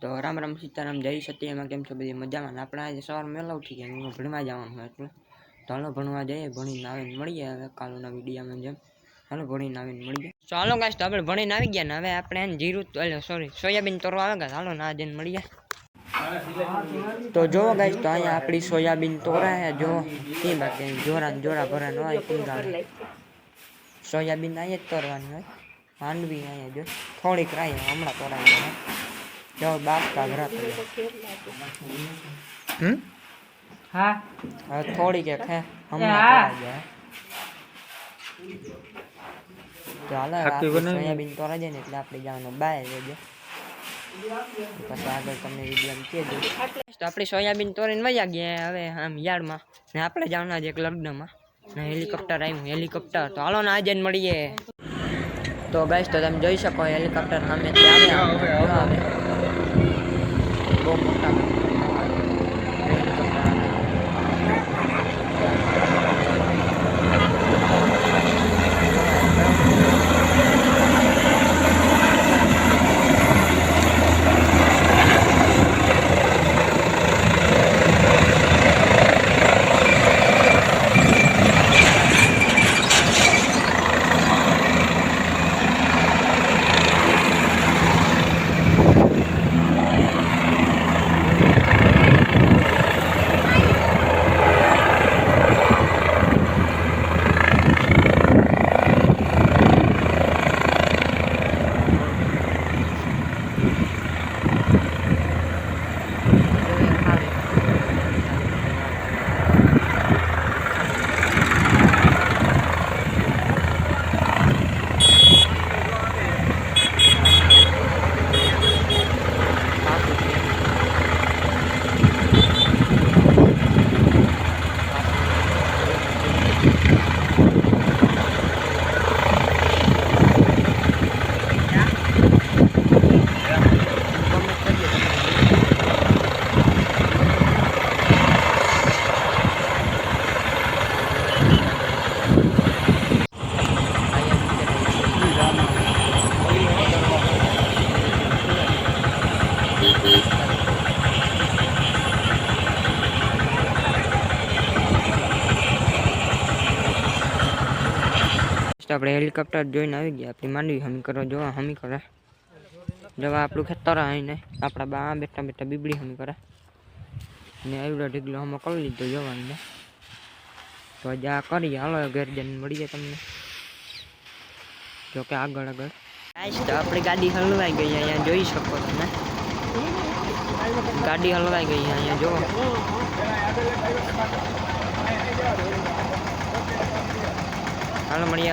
તો રામ રામ સીતારામ, જય સત્યમાં કેમ છો બધી મજામાં? આપણે આજે સવાર વહેલા ઉઠી ગયા હું ભણવા જવાનું એટલે. તો હાલો ભણવા જઈએ, ભણીને આવીને મળીએ હવે કાલોના વિડીયામાં જેમ. હાલો ભણીને આવીને મળીએ. ચાલો ગાઈસ તો આપણે ભણીને આવી ગયા ને હવે આપણે એને જીરું એટલે સોરી સોયાબીન તોરવા આવે ગયા હાલો ના જઈને મળીએ. તો જોવો ગાઈશ તો અહીંયા આપણી સોયાબીન તોરાય જો. કે બાકી જોરા જોરા ભરા ન હોય પીંગાળ સોયાબીન અહીંયા જ તોરવાની હોય. માંડવી અહીંયા જો, થોડીક રાય હમણાં તોરાઈ જાય બાપ બાફતા હમ? હા. થોડીક એક હે. હમણાં જાય. બનાવી. સોયાબીન તોરા જાય ને એટલે આપણે જવાનું બાય રહેજો પછી આગળ તમને વીડિયો કહેજો તો આપણે સોયાબીન તોરીને વયા ગયા હવે આમ યાર્ડમાં ને આપણે જવાના છે એક લગ્નમાં. ને હેલિકોપ્ટર આવ્યું હેલિકોપ્ટર તો હાલો ને આજે મળીએ. તો ગાઈસ તો તમે જોઈ શકો હેલિકોપ્ટર સામે આવે આવે બહુ મોટા આપણે હેલિકોપ્ટર જોઈને આવી ગયા. આપણી માંડવી હમી કરો જોવા હમી કરે. જવા આપણું ખેતર આવીને આપણા બા બેઠા બેઠા બીબડી હમી કરે. ને એવડો ઢીગલો હમો કરી લીધો જોવાને તો આજે આ કરીએ હાલો ઘેર જઈને મળીએ તમને. જોકે આગળ આગળ. તો આપણી ગાડી હલવાઈ ગઈ અહીંયા જોઈ શકો તમે. ગાડી હલવાઈ ગઈ અહીંયા જો હાલો, મળીએ